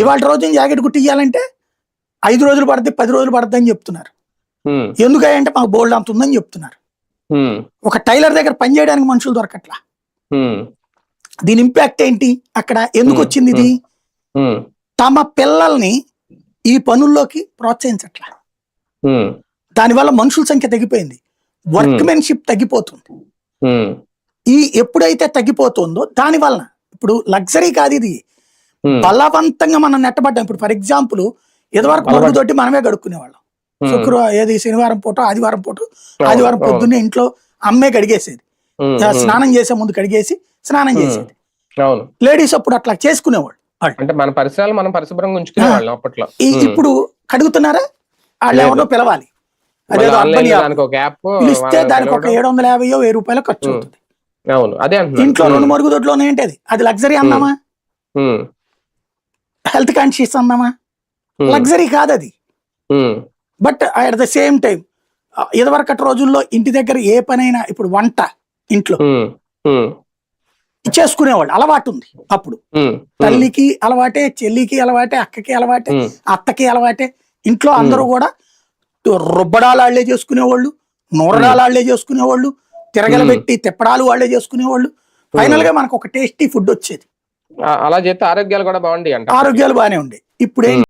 ఇవాళ రోజున జాకెట్ కుట్టి ఇవ్వాలంటే ఐదు రోజులు పడుతుంది పది రోజులు పడుతుంది అని చెప్తున్నారు ఎందుకంటే మాకు బోల్డ్ అంత ఉందని చెప్తున్నారు. ఒక టైలర్ దగ్గర పని చేయడానికి మనుషులు దొరకట్లా. దీని ఇంపాక్ట్ ఏంటి? అక్కడ ఎందుకు వచ్చింది ఇది? తమ పిల్లల్ని ఈ పనుల్లోకి ప్రోత్సహించట్లా. దానివల్ల మనుషుల సంఖ్య తగ్గిపోయింది. వర్క్మెన్షిప్ తగ్గిపోతుంది. ఈ ఎప్పుడైతే తగ్గిపోతుందో దాని వలన ఇప్పుడు లగ్జరీ కాదు ఇది. బలవంతంగా మనం నెట్టబడ్డాం. ఇప్పుడు ఫర్ ఎగ్జాంపుల్ ఇదివరకు. మరుగుదొడ్డి మనమే గడుక్కునేవాళ్ళం. ఉమ్, శుక్రవారం ఏది శనివారం పూట ఆదివారం పూట అవును, ఆదివారం అవును, పొద్దున్నే ఇంట్లో అమ్మే కడిగేసేది. ఉమ్, స్నానం చేసే ముందు కడిగేసి స్నానం. చేసేది. లేడీస్ అప్పుడు అట్లా చేసుకునేవాళ్ళు అంటే మన పరిసరాలు మనం పరిశుభ్రంగా ఉంచుకునే ఆ. వాళ్ళం అప్పట్లో. ఈ ఉమ్. ఇప్పుడు కడుగుతున్నారా? వాళ్ళు. ఎవరో పిలవాలి. అదేదో యాప్. దానికి ఒక యాప్ పిలిస్తే దానికి ఒక ఏడు వందల యాభై వెయ్యి రూపాయలు ఖర్చు. అవుతుంది. అవును. అదే అంటున్నాను. ఇంట్లో రెండు మరుగుదొడ్లు ఉన్నాయంటే అది? అది లగ్జరీ ఉమ్, హెల్త్ కాన్షియస్ అందామా ఉమ్, లగ్జరీ కాదు అది ఉమ్, but at the same time ఇదివరకటి రోజుల్లో ఇంటి దగ్గర ఏ పనైనా ఇప్పుడు వంట ఇంట్లో ఉమ్, చేసుకునేవాళ్ళు. అలవాటు ఉంది అప్పుడు. తల్లికి అలవాటే చెల్లికి అలవాటే అక్కకి అలవాటే అత్తకి అలవాటే. ఇంట్లో అందరూ కూడా రుబ్బడాలు వాళ్ళే చేసుకునేవాళ్ళు నూరడాలు వాళ్ళే చేసుకునేవాళ్ళు తిరగలబెట్టి తిప్పడాలు వాళ్ళే చేసుకునేవాళ్ళు. ఫైనల్గా మనకు ఒక టేస్టీ ఫుడ్ వచ్చేది. అలా చేస్తే ఆరోగ్యాలు కూడా బాగుంటాయి అంట ఆరోగ్యాలు బాగానే ఉండే. ఇప్పుడు ఏం